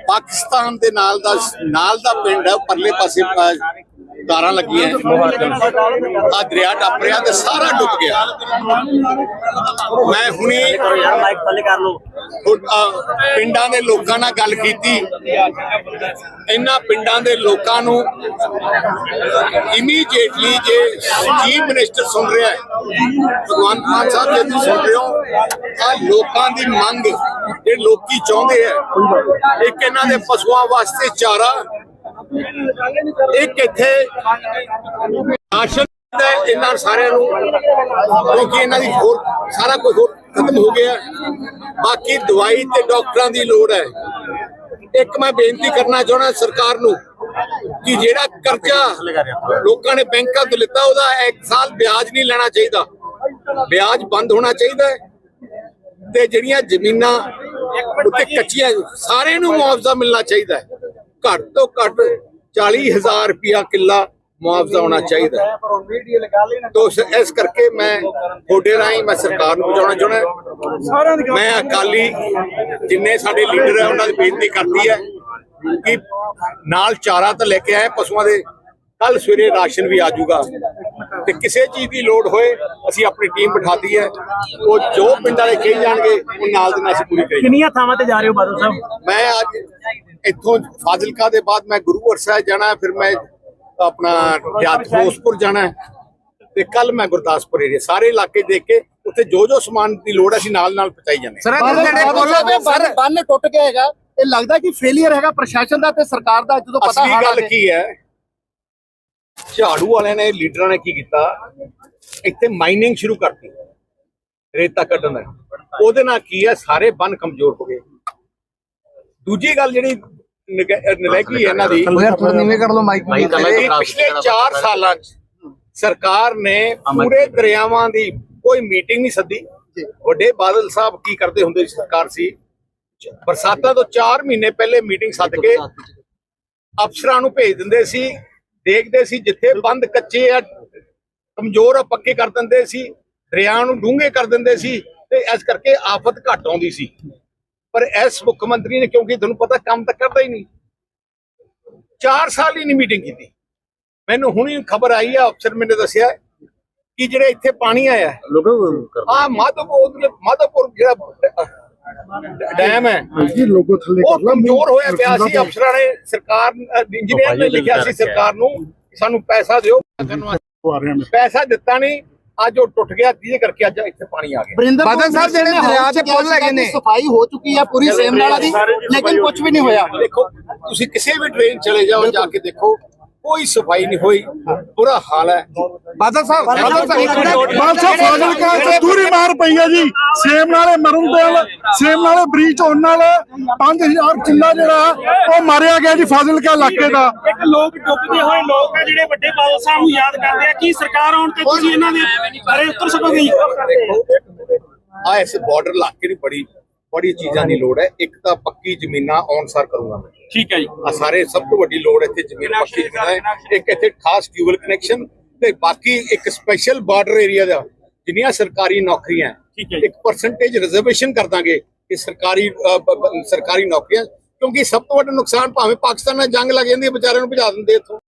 ਪਾਕਿਸਤਾਨ ਦੇ ਨਾਲ ਦਾ ਨਾਲ ਦਾ ਪਿੰਡ ਹੈ, ਪਰਲੇ ਪਾਸੇ ਤਾਰਾਂ ਲੱਗੀਆਂ ਆ ਦਰਿਆ ਟੱਪ ਰਿਹਾ ਤੇ ਸਾਰਾ ਡੁੱਬ ਗਿਆ। ਮੈਂ ਹੁਣੀ ਮਾਈਕ ਥੱਲੇ ਕਰ ਲਓ ਪਿੰਡਾਂ ਦੇ ਲੋਕਾਂ ਨਾਲ ਗੱਲ ਕੀਤੀ। ਇਹਨਾਂ ਪਿੰਡਾਂ ਦੇ ਲੋਕਾਂ ਨੂੰ ਇਮੀਡੀਏਟਲੀ ਜੇ ਚੀਫ ਮਿਨਿਸਟਰ ਸੁਣ ਰਿਹਾ ਹੈ ਭਗਵੰਤ ਮਾਨ ਸਾਹਿਬ ਜੇ ਤੁਸੀਂ ਸੁਣ ਰਹੇ ਹੋ ਆ ਲੋਕਾਂ ਦੀ ਮੰਗ ਇਹ ਲੋਕੀ ਚਾਹੁੰਦੇ ਆ ਇੱਕ ਇਹਨਾਂ ਦੇ ਪਸ਼ੂਆਂ ਵਾਸਤੇ ਚਾਰਾ, ਇੱਕ ਇੱਥੇ ਰਾਸ਼ਨ ਦਾ ਇਹਨਾਂ ਸਾਰਿਆਂ ਨੂੰ, ਕਿਉਂਕਿ ਇਹਨਾਂ ਦੀ ਹੋਰ ਸਾਰਾ ਕੁਝ ਖਤਮ ਹੋ ਗਿਆ। ਬਾਕੀ ਦਵਾਈ ਤੇ ਡਾਕਟਰਾਂ ਦੀ ਲੋੜ ਹੈ। ਇੱਕ ਮੈਂ ਬੇਨਤੀ ਕਰਨਾ ਚਾਹਣਾ ਸਰਕਾਰ ਨੂੰ ਕਿ ਜਿਹੜਾ ਕਰਜ਼ਾ ਲੋਕਾਂ ਨੇ ਬੈਂਕਾਂ ਤੋਂ ਲਿੱਤਾ, ਉਹਦਾ ਇੱਕ ਸਾਲ ਵਿਆਜ ਨਹੀਂ ਲੈਣਾ ਚਾਹੀਦਾ। ਵਿਆਜ ਬੰਦ ਹੋਣਾ ਚਾਹੀਦਾ ਹੈ। ਤੇ ਜਿਹੜੀਆਂ ਜ਼ਮੀਨਾਂ ਉੱਤੇ ਕੱਚੀਆਂ ਸਾਰਿਆਂ ਨੂੰ ਮੁਆਵਜ਼ਾ ਮਿਲਣਾ ਚਾਹੀਦਾ ਹੈ। ਘੱਟ ਤੋਂ ਘੱਟ 40000 ਰੁਪਿਆ ਕਿੱਲਾ ਮੁਆਵਜ਼ਾ ਹੋਣਾ ਚਾਹੀਦਾ ਹੈ। ਤੋ ਇਸ- ਇਸ ਕਰਕੇ ਮੈਂ ਤੁਹਾਡੇ ਰਾਹੀਂ ਮੈਂ ਸਰਕਾਰ ਨੂੰ ਬਚਾਉਣਾ ਚਾਹੁੰਦਾ ਮੈਂ ਅਕਾਲੀ ਜਿੰਨੇ ਸਾਡੇ ਲੀਡਰ ਹੈ ਉਹਨਾਂ ਦੀ ਬੇਨਤੀ ਕਰਦੀ ਹੈ ਕਿ ਨਾਲ ਚਾਰਾ ਤਾਂ ਲੈ ਕੇ ਆਏ ਪਸ਼ੂਆਂ ਦੇ ਕੱਲ ਸਵੇਰੇ ਰਾਸ਼ਨ ਵੀ ਆ ਜਾਊਗਾ। ਤੇ ਕਿਸੇ ਚੀਜ਼ ਦੀ ਲੋੜ ਹੋਏ ਅਸੀਂ ਆਪਣੀ ਟੀਮ ਬਿਠਾਤੀ ਹੈ। ਉਹ ਜੋ ਪਿੰਡ ਵਾਲੇ ਕਹੀ ਜਾਣਗੇ ਉਹ ਨਾਲ ਦੇ ਨਾਲ ਅਸੀਂ ਪੂਰੀ ਕਰਾਂਗੇ ਕਿੰਨੀਆਂ ਥਾਵਾਂ ਤੇ ਜਾ ਰਹੇ ਹੋ ਬਾਦਲ ਸਾਹਿਬ? ਮੈਂ ਅੱਜ ਇੱਥੋਂ ਫਾਜ਼ਿਲਕਾ ਦੇ ਬਾਅਦ ਮੈਂ ਗੁਰੂਵਰ ਸਾਹਿਬ ਜਾਣਾ ਹੈ, ਫਿਰ ਮੈਂ ਆਪਣਾ ਫਿਰੋਜ਼ਪੁਰ ਜਾਣਾ ਹੈ, ਤੇ ਕੱਲ ਮੈਂ ਗੁਰਦਾਸਪੁਰ ਏਰੀਆ ਸਾਰੇ ਇਲਾਕੇ ਦੇਖ ਕੇ ਉੱਥੇ ਜੋ ਜੋ ਸਮਾਨ ਦੀ ਲੋੜ ਹੈ ਅਸੀਂ ਨਾਲ ਨਾਲ ਪਹੁੰਚਾਈ ਜਾਂਦੇ ਹਾਂ। ਸਰ ਬੰਨ ਟੁੱਟ ਗਿਆ ਹੈਗਾ ਇਹ ਲੱਗਦਾ ਕਿ ਫੇਲਿਅਰ ਹੈਗਾ ਪ੍ਰਸ਼ਾਸਨ ਦਾ ਤੇ ਸਰਕਾਰ ਦਾ ਜਦੋਂ ਪਤਾ ਅਸਲੀ ਹਾਲ ਗੱਲ ਹੈ ਕੀ ਹੈ ਝਾੜੂ ਵਾਲਿਆਂ ਨੇ ਲੀਡਰਾਂ ਨੇ ਕੀ ਕੀਤਾ? ਇੱਥੇ ਮਾਈਨਿੰਗ ਸ਼ੁਰੂ ਕਰਤੀ। ਰੇਤਾ ਕੱਢਣ ਦਾ। ਉਹਦੇ ਨਾਲ ਕੀ ਹੈ? ਸਾਰੇ ਬੰਨ ਕਮਜ਼ੋਰ ਹੋ ਗਏ। ਦੂਜੀ ਗੱਲ ਜਿਹੜੀ ਹੈ ਇਹਨਾਂ ਦੀ ਪਿਛਲੇ 4 ਸਾਲਾਂ ਚ ਸਰਕਾਰ ਨੇ ਪੂਰੇ ਦਰਿਆਵਾਂ ਦੀ ਕੋਈ ਮੀਟਿੰਗ ਨਹੀਂ ਸੱਦੀ। ਵੱਡੇ ਬਾਦਲ ਸਾਹਿਬ ਕੀ ਕਰਦੇ ਹੁੰਦੇ ਸੀ ਸਰਕਾਰ ਸੀ? ਬਰਸਾਤਾਂ ਤੋਂ 4 ਮਹੀਨੇ ਪਹਿਲੇ ਮੀਟਿੰਗ ਸੱਦ ਕੇ ਅਫਸਰਾਂ ਨੂੰ ਭੇਜ ਦਿੰਦੇ ਸੀ। ਦੇਖਦੇ ਸੀ ਜਿੱਥੇ ਬੰਦ ਕੱਚੇ ਆ ਕਮਜ਼ੋਰ ਆ ਪੱਕੇ ਕਰ ਦਿੰਦੇ ਸੀ ਦਰਿਆ ਨੂੰ ਡੂੰਘੇ ਕਰ ਦਿੰਦੇ ਸੀ ਤੇ ਇਸ ਕਰਕੇ ਆਫਤ ਘਟ ਆਉਂਦੀ ਸੀ। ਪਰ ਇਸ ਮੁੱਖ ਮੰਤਰੀ ਨੇ ਕਿਉਂਕਿ ਤੁਹਾਨੂੰ ਪਤਾ ਕੰਮ ਤਾਂ ਕਰਦਾ ਹੀ ਨਹੀਂ। 4 ਸਾਲ ਹੀ ਨਹੀਂ ਮੀਟਿੰਗ ਕੀਤੀ। ਮੈਨੂੰ ਹੁਣੀ ਖਬਰ ਆਈ ਆ ਅਫਸਰ ਮੈਨੂੰ ਦੱਸਿਆ ਕਿ ਜਿਹੜੇ ਇੱਥੇ ਪਾਣੀ ਆਇਆ ਆ ਮਾਧੋਪੁਰ ਮਾਧੋਪੁਰ ਜਿਹੜਾ ਡੈਮ ਹੈ। ਜੀ ਲੋਗੋ ਥੱਲੇ ਕਰ ਲਾ। ਕਮਜ਼ੋਰ ਹੋਇਆ ਪਿਆ ਸੀ ਅਫਸਰਾਂ ਨੇ ਸਰਕਾਰ ਇੰਜੀਨੀਅਰ ਨੇ ਲਿਖਿਆ ਸੀ ਸਰਕਾਰ ਨੂੰ ਸਾਨੂੰ ਪੈਸਾ ਦਿਓ। ਆ ਪੈਸਾ ਦਿੱਤਾ ਨਹੀਂ ਅੱਜ ਉਹ ਟੁੱਟ ਗਿਆ ਜਿਹਦੇ ਕਰਕੇ ਅੱਜ ਇੱਥੇ ਪਾਣੀ ਆ ਗਿਆ। ਬਰਿੰਦਰ ਬਾਦਲ ਸਾਹਿਬ ਜਿਹੜੇ ਦਰਿਆ ਦੇ ਪੁੱਲ ਹੈਗੇ ਨੇ। ਸਫ਼ਾਈ ਹੋ ਚੁੱਕੀ ਹੈ ਪੂਰੀ ਸੇਮ ਨਾਲਾ ਦੀ ਲੇਕਿਨ ਕੁਝ ਵੀ ਨਹੀਂ ਹੋਇਆ। ਦੇਖੋ ਤੁਸੀਂ ਕਿਸੇ ਵੀ ਟ੍ਰੇਨ ਚਲੇ ਜਾਓ ਜਾ ਕੇ ਦੇਖੋ। ਕੋਈ ਸਫ਼ਾਈ ਨਹੀਂ ਹੋਈ। ਬੁਰਾ ਹਾਲ ਹੈ। ਬਾਦਲ ਸਾਹਿਬ ਬਾਦਲ ਸਾਹਿਬ ਬਾਦਲ ਸਾਹਿਬ ਫਾਜ਼ਿਲਕਾ ਚ ਦੂਰੀ ਮਾਰ ਪਈ ਹੈ ਜੀ। ਸੇਮ ਨਾਲੇ ਮਰਨ ਨਾਲ ਸੇਮ ਨਾਲੇ ਬ੍ਰੀਚ ਹੋਣ ਨਾਲ 5000 ਕਿੱਲਾ ਜਿਹੜਾ ਉਹ ਮਾਰਿਆ ਗਿਆ ਜੀ ਫਾਜ਼ਿਲਕਾ ਇਲਾਕੇ ਦਾ। ਇੱਕ ਲੋਕ ਡੁੱਬਦੇ ਹੋਏ ਲੋਕ ਆ ਜਿਹੜੇ ਵੱਡੇ ਬਾਦਲ ਸਾਹਿਬ ਨੂੰ ਯਾਦ ਕਰਦੇ ਆ। ਕੀ ਸਰਕਾਰ ਆਉਣ ਤੇ ਤੁਸੀਂ ਇਹਨਾਂ ਦੇ ਬਾਰੇ ਉੱਤਰ ਸਕੋਗੇ ਆ ਇਸ ਬਾਰਡਰ ਇਲਾਕੇ ਦੀ ਬੜੀ ਬੜੀ ਚੀਜ਼ਾਂ ਦੀ ਲੋੜ ਹੈ। ਇੱਕ ਤਾਂ ਪੱਕੀ ਜ਼ਮੀਨਾਂ ਔਨਸਾਰ ਕਰੂੰਗਾ ਮੈਂ। ਠੀਕ ਹੈ ਜੀ। ਆ ਸਾਰੇ ਸਭ ਤੋਂ ਵੱਡੀ ਲੋੜ ਇੱਥੇ ਜ਼ਮੀਨ ਪੱਕੀ ਜ਼ਮੀਨ ਹੈ। ਇੱਕ ਇੱਥੇ ਖਾਸ ਟਿਊਬਲ ਕਨੈਕਸ਼ਨ ਤੇ ਬਾਕੀ ਇੱਕ ਸਪੈਸ਼ਲ ਬਾਰਡਰ ਏਰੀਆ ਦਾ ਜਿੰਨੀਆਂ ਸਰਕਾਰੀ ਨੌਕਰੀਆਂ। ਇੱਕ ਪਰਸੈਂਟੇਜ ਰਿਜ਼ਰਵੇਸ਼ਨ ਕਰ ਦਾਂਗੇ ਕਿ ਸਰਕਾਰੀ ਸਰਕਾਰੀ ਨੌਕਰੀਆਂ। ਕਿਉਂਕਿ ਸਭ ਤੋਂ ਵੱਡਾ ਨੁਕਸਾਨ ਭਾਵੇਂ ਪਾਕਿਸਤਾਨ ਨਾਲ ਜੰਗ ਲੱਗ ਜਾਂਦੀ ਹੈ ਵਿਚਾਰਿਆਂ ਨੂੰ ਭਜਾ ਦਿੰਦੇ ਇੱਥੋਂ।